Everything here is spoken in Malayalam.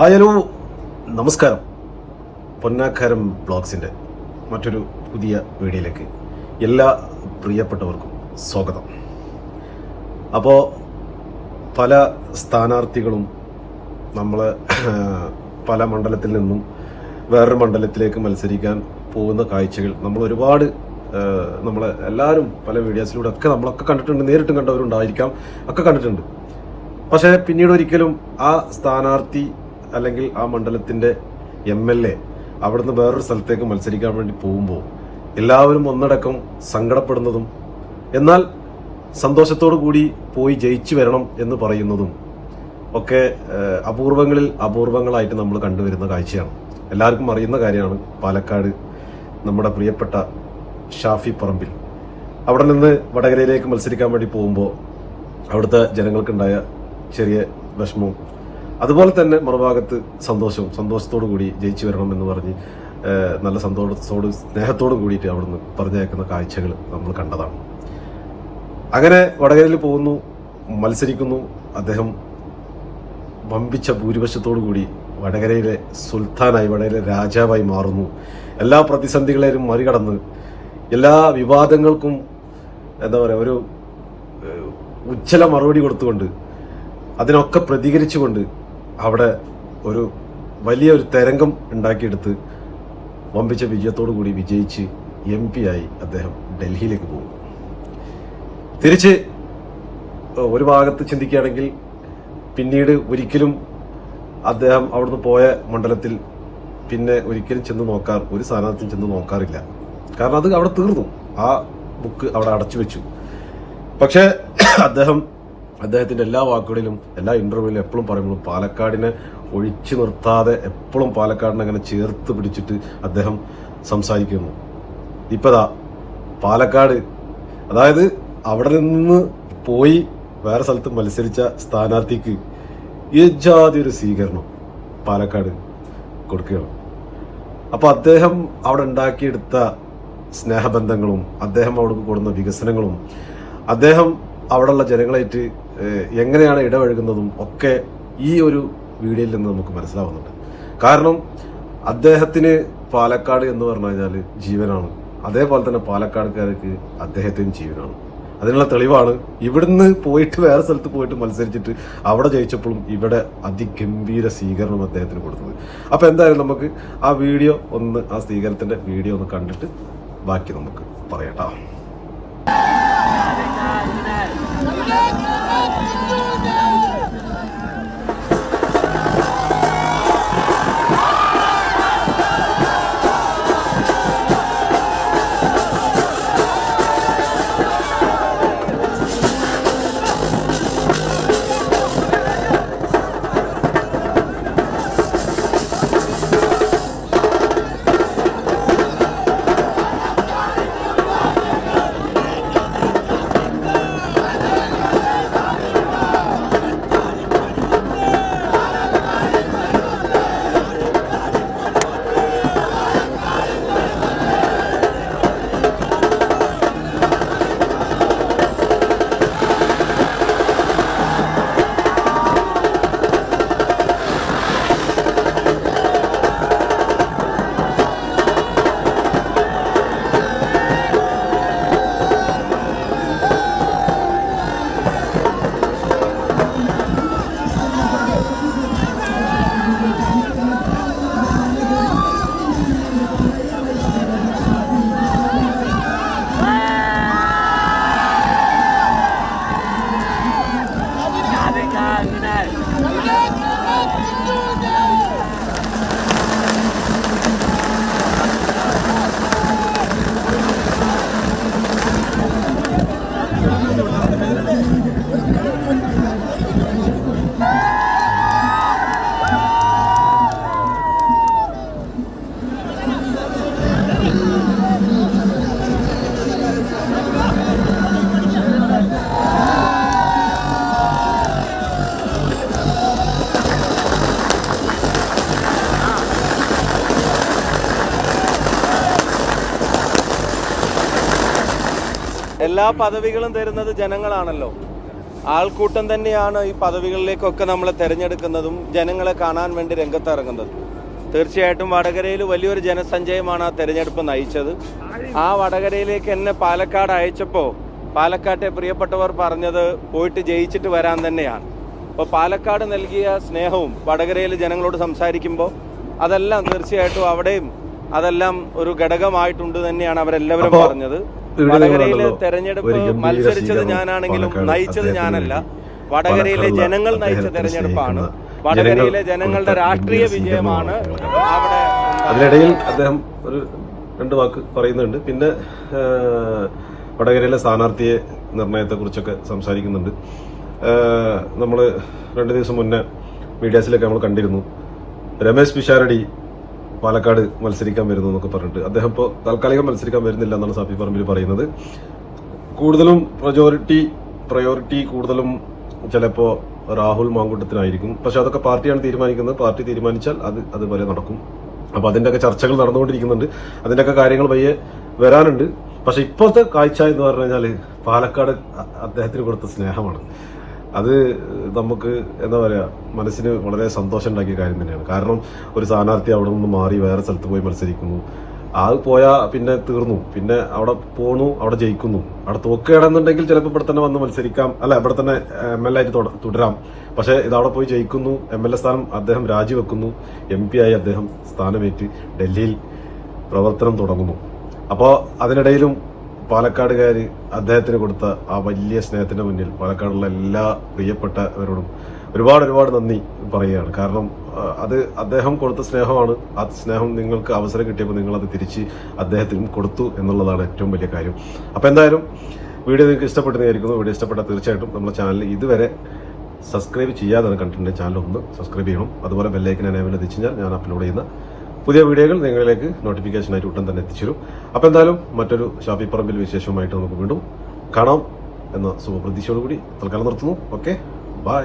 ആയാലോ നമസ്കാരം. പൊന്നാക്കാരം ബ്ലോഗ്സിന്റെ മറ്റൊരു പുതിയ വീഡിയോയിലേക്ക് എല്ലാ പ്രിയപ്പെട്ടവർക്കും സ്വാഗതം. അപ്പോൾ പല സ്ഥാനാർത്ഥികളും നമ്മൾ പല മണ്ഡലത്തിൽ നിന്നും വേറൊരു മണ്ഡലത്തിലേക്ക് മത്സരിക്കാൻ പോകുന്ന കാഴ്ചകൾ നമ്മൾ ഒരുപാട് നമ്മൾ എല്ലാവരും പല വീഡിയോസിലൂടെ ഒക്കെ നമ്മളൊക്കെ കണ്ടിട്ടുണ്ട് നേരിട്ടും കണ്ടവരുണ്ടായിരിക്കാം ഒക്കെ കണ്ടിട്ടുണ്ട്. പക്ഷേ പിന്നീട് ഒരിക്കലും ആ സ്ഥാനാർത്ഥി അല്ലെങ്കിൽ ആ മണ്ഡലത്തിന്റെ എം എൽ എ അവിടുന്ന് വേറൊരു സ്ഥലത്തേക്ക് മത്സരിക്കാൻ വേണ്ടി പോകുമ്പോൾ എല്ലാവരും ഒന്നടക്കം സങ്കടപ്പെടുന്നതും എന്നാൽ സന്തോഷത്തോടു കൂടി പോയി ജയിച്ചു വരണം എന്ന് പറയുന്നതും ഒക്കെ അപൂർവങ്ങളിൽ അപൂർവങ്ങളായിട്ട് നമ്മൾ കണ്ടുവരുന്ന കാഴ്ചയാണ്. എല്ലാവർക്കും അറിയുന്ന കാര്യമാണ് പാലക്കാട് നമ്മുടെ പ്രിയപ്പെട്ട ഷാഫി പറമ്പിൽ. അവിടെ നിന്ന് വടകരയിലേക്ക് മത്സരിക്കാൻ വേണ്ടി പോകുമ്പോൾ അവിടുത്തെ ജനങ്ങൾക്കുണ്ടായ ചെറിയ വിഷമവും അതുപോലെ തന്നെ മറുഭാഗത്ത് സന്തോഷവും സന്തോഷത്തോടു കൂടി ജയിച്ചു വരണം എന്ന് പറഞ്ഞ് നല്ല സന്തോഷത്തോട് സ്നേഹത്തോടും കൂടിയിട്ട് അവിടുന്ന് പറഞ്ഞയക്കുന്ന കാഴ്ചകൾ നമ്മൾ കണ്ടതാണ്. അങ്ങനെ വടകരയിൽ പോകുന്നു മത്സരിക്കുന്നു. അദ്ദേഹം വമ്പിച്ച ഭൂരിപക്ഷത്തോടു കൂടി വടകരയിലെ സുൽത്താനായി വടകരയിലെ രാജാവായി മാറുന്നു. എല്ലാ പ്രതിസന്ധികളെയും മറികടന്ന് എല്ലാ വിവാദങ്ങൾക്കും എന്താ പറയുക ഒരു ഉജ്ജ്വല മറുപടി കൊടുത്തുകൊണ്ട് അതിനൊക്കെ പ്രതികരിച്ചുകൊണ്ട് അവിടെ ഒരു വലിയ ഒരു തരംഗം ഉണ്ടാക്കിയെടുത്ത് വമ്പിച്ച വിജയത്തോടു കൂടി വിജയിച്ച് എം പി ആയി അദ്ദേഹം ഡൽഹിയിലേക്ക് പോകുന്നു. തിരിച്ച് ഒരു ഭാഗത്ത് ചിന്തിക്കുകയാണെങ്കിൽ പിന്നീട് ഒരിക്കലും അദ്ദേഹം അവിടുന്ന് പോയ മണ്ഡലത്തിൽ പിന്നെ ഒരിക്കലും ചെന്ന് നോക്കാർ ഒരു സ്ഥാനാർത്ഥിയും ചെന്ന് നോക്കാറില്ല. കാരണം അത് അവിടെ തീർന്നു. ആ ബുക്ക് അവിടെ അടച്ചു വെച്ചു. പക്ഷേ അദ്ദേഹം അദ്ദേഹത്തിന്റെ എല്ലാ വാക്കുകളിലും എല്ലാ ഇന്റർവ്യൂവിലും എപ്പോഴും പറയുമ്പോൾ പാലക്കാടിനെ ഒഴിച്ചു നിർത്താതെ എപ്പോഴും പാലക്കാടിനെ അങ്ങനെ ചേർത്ത് പിടിച്ചിട്ട് അദ്ദേഹം സംസാരിക്കുന്നു. ഇപ്പതാ പാലക്കാട് അതായത് അവിടെ നിന്ന് പോയി വേറെ സ്ഥലത്ത് മത്സരിച്ച സ്ഥാനാർത്ഥിക്ക് യജാതി ഒരു സ്വീകരണം പാലക്കാട് കൊടുക്കുകയാണ്. അപ്പോൾ അദ്ദേഹം അവിടെ ഉണ്ടാക്കിയെടുത്ത സ്നേഹബന്ധങ്ങളും അദ്ദേഹം അവിടെ കൊടുക്കുന്ന വികസനങ്ങളും അദ്ദേഹം അവിടെയുള്ള ജനങ്ങളായിട്ട് എങ്ങനെയാണ് ഇടപഴകുന്നതും ഒക്കെ ഈ ഒരു വീഡിയോയിൽ നിന്ന് നമുക്ക് മനസ്സിലാവുന്നുണ്ട്. കാരണം അദ്ദേഹത്തിന് പാലക്കാട് എന്ന് പറഞ്ഞു കഴിഞ്ഞാൽ ജീവനാണ്. അതേപോലെ തന്നെ പാലക്കാടുകാർക്ക് അദ്ദേഹത്തിന് ജീവനാണ്. അതിനുള്ള തെളിവാണ് ഇവിടുന്ന് പോയിട്ട് വേറെ സ്ഥലത്ത് പോയിട്ട് മത്സരിച്ചിട്ട് അവിടെ ജയിച്ചപ്പോഴും ഇവിടെ അതിഗംഭീര സ്വീകരണം അദ്ദേഹത്തിന് കൊടുത്തത്. അപ്പോൾ എന്തായാലും നമുക്ക് ആ വീഡിയോ ഒന്ന് ആ സ്വീകരണത്തിന്റെ വീഡിയോ ഒന്ന് കണ്ടിട്ട് ബാക്കി നമുക്ക് പറയട്ടോ Hallelujah. എല്ലാ പദവികളും തരുന്നത് ജനങ്ങളാണല്ലോ. ആൾക്കൂട്ടം തന്നെയാണ് ഈ പദവികളിലേക്കൊക്കെ നമ്മളെ തിരഞ്ഞെടുക്കുന്നതും ജനങ്ങളെ കാണാൻ വേണ്ടി രംഗത്തിറങ്ങുന്നത്. തീർച്ചയായിട്ടും വടകരയിൽ വലിയൊരു ജനസഞ്ചയമാണ് ആ തെരഞ്ഞെടുപ്പ് നയിച്ചത്. ആ വടകരയിലേക്ക് എന്നെ പാലക്കാട് അയച്ചപ്പോൾ പാലക്കാട്ടെ പ്രിയപ്പെട്ടവർ പറഞ്ഞത് പോയിട്ട് ജയിച്ചിട്ട് വരാൻ തന്നെയാണ്. അപ്പോൾ പാലക്കാട് നൽകിയ സ്നേഹവും വടകരയിൽ ജനങ്ങളോട് സംസാരിക്കുമ്പോൾ അതെല്ലാം തീർച്ചയായിട്ടും അവിടെയും അതെല്ലാം ഒരു ഘടകമായിട്ടുണ്ട് തന്നെയാണ് അവരെല്ലാവരും പറഞ്ഞത്. വടകരയിലെ തെരഞ്ഞെടുപ്പ് മത്സരിച്ചത് ഞാനാണെങ്കിലും നയിച്ചത് ഞാനല്ല. വടകരയിലെ ജനങ്ങൾ നയിച്ച തെരഞ്ഞെടുപ്പാണ്. വടകരയിലെ ജനങ്ങളുടെ രാഷ്ട്രീയ വിജയമാണ് അവിടെ അതിനിടയിൽ അദ്ദേഹം ഒരു രണ്ട് വാക്ക് പറയുന്നുണ്ട്. പിന്നെ വടകരയിലെ സ്ഥാനാർത്ഥിയെ നിർണയത്തെ കുറിച്ചൊക്കെ സംസാരിക്കുന്നുണ്ട് നമ്മൾ രണ്ട് ദിവസം മുന്നേ മീഡിയാസിലൊക്കെ നമ്മൾ കണ്ടിരുന്നു. രമേശ് പിഷാരടി പാലക്കാട് മത്സരിക്കാൻ വരുന്നു എന്നൊക്കെ പറഞ്ഞിട്ട് അദ്ദേഹം ഇപ്പോൾ താൽക്കാലികം മത്സരിക്കാൻ വരുന്നില്ല എന്നാണ് സാപ്പി പറമ്പിൽ പറയുന്നത്. കൂടുതലും പ്രജോറിറ്റി പ്രയോറിറ്റി കൂടുതലും ചിലപ്പോൾ രാഹുൽ മാങ്കൂട്ടത്തിനായിരിക്കും. പക്ഷെ അതൊക്കെ പാർട്ടിയാണ് തീരുമാനിക്കുന്നത്. പാർട്ടി തീരുമാനിച്ചാൽ അത് അതുപോലെ നടക്കും. അപ്പോൾ അതിന്റെയൊക്കെ ചർച്ചകൾ നടന്നുകൊണ്ടിരിക്കുന്നുണ്ട്. അതിന്റെയൊക്കെ കാര്യങ്ങൾ പയ്യെ വരാനുണ്ട്. പക്ഷെ ഇപ്പോഴത്തെ കാഴ്ച എന്ന് പറഞ്ഞു കഴിഞ്ഞാൽ പാലക്കാട് അദ്ദേഹത്തിന് കൊടുത്ത സ്നേഹമാണ്. അത് നമുക്ക് എന്താ പറയുക മനസ്സിന് വളരെ സന്തോഷം ഉണ്ടാക്കിയ കാര്യം തന്നെയാണ്. കാരണം ഒരു സ്ഥാനാർത്ഥി അവിടെ നിന്ന് മാറി വേറെ സ്ഥലത്ത് പോയി മത്സരിക്കുന്നു. അത് പോയാൽ പിന്നെ തീർന്നു. പിന്നെ അവിടെ പോണു അവിടെ ജയിക്കുന്നു. അവിടെ തോക്കുകയാണെന്നുണ്ടെങ്കിൽ ചിലപ്പോൾ ഇവിടെ തന്നെ വന്ന് മത്സരിക്കാം. അല്ല ഇവിടെ തന്നെ എം എൽ എ ആയിട്ട് തുട- തുടരാം. പക്ഷേ ഇത് അവിടെ പോയി ജയിക്കുന്നു. എം എൽ എ സ്ഥാനം അദ്ദേഹം രാജിവെക്കുന്നു. എം പി ആയി അദ്ദേഹം സ്ഥാനമേറ്റ് ഡൽഹിയിൽ പ്രവർത്തനം തുടങ്ങുന്നു. അപ്പോൾ അതിനിടയിലും പാലക്കാടുകാർ അദ്ദേഹത്തിന് കൊടുത്ത ആ വലിയ സ്നേഹത്തിന്റെ മുന്നിൽ പാലക്കാടുള്ള എല്ലാ പ്രിയപ്പെട്ടവരോടും ഒരുപാട് ഒരുപാട് നന്ദി പറയുകയാണ്. കാരണം അത് അദ്ദേഹം കൊടുത്ത സ്നേഹമാണ്. ആ സ്നേഹം നിങ്ങൾക്ക് അവസരം കിട്ടിയപ്പോൾ നിങ്ങളത് തിരിച്ച് അദ്ദേഹത്തിനും കൊടുത്തു എന്നുള്ളതാണ് ഏറ്റവും വലിയ കാര്യം. അപ്പോൾ എന്തായാലും വീഡിയോ നിങ്ങൾക്ക് ഇഷ്ടപ്പെട്ടെന്നായിരിക്കുന്നു വീഡിയോ ഇഷ്ടപ്പെട്ടാൽ തീർച്ചയായിട്ടും നമ്മുടെ ചാനൽ ഇതുവരെ സബ്സ്ക്രൈബ് ചെയ്യാതെ കണ്ടിട്ടുണ്ടെങ്കിൽ ചാനൽ ഒന്ന് സബ്സ്ക്രൈബ് ചെയ്യണം. അതുപോലെ ബെല്ലൈക്കൻ എനേബിൾ എത്തിച്ചു ഞാൻ അപ്ലോഡ് ചെയ്യുന്ന പുതിയ വീഡിയോകൾ നിങ്ങളിലേക്ക് നോട്ടിഫിക്കേഷനായിട്ട് ഉടൻ തന്നെ എത്തിച്ചേരും. അപ്പോൾ എന്തായാലും മറ്റൊരു ഷാപ്പി പറമ്പിൽ വിശേഷവുമായിട്ട് നമുക്ക് വീണ്ടും കാണാം എന്ന ശുഭപ്രതീക്ഷയോടുകൂടി തൽക്കാലം നിർത്തുന്നു. Okay bye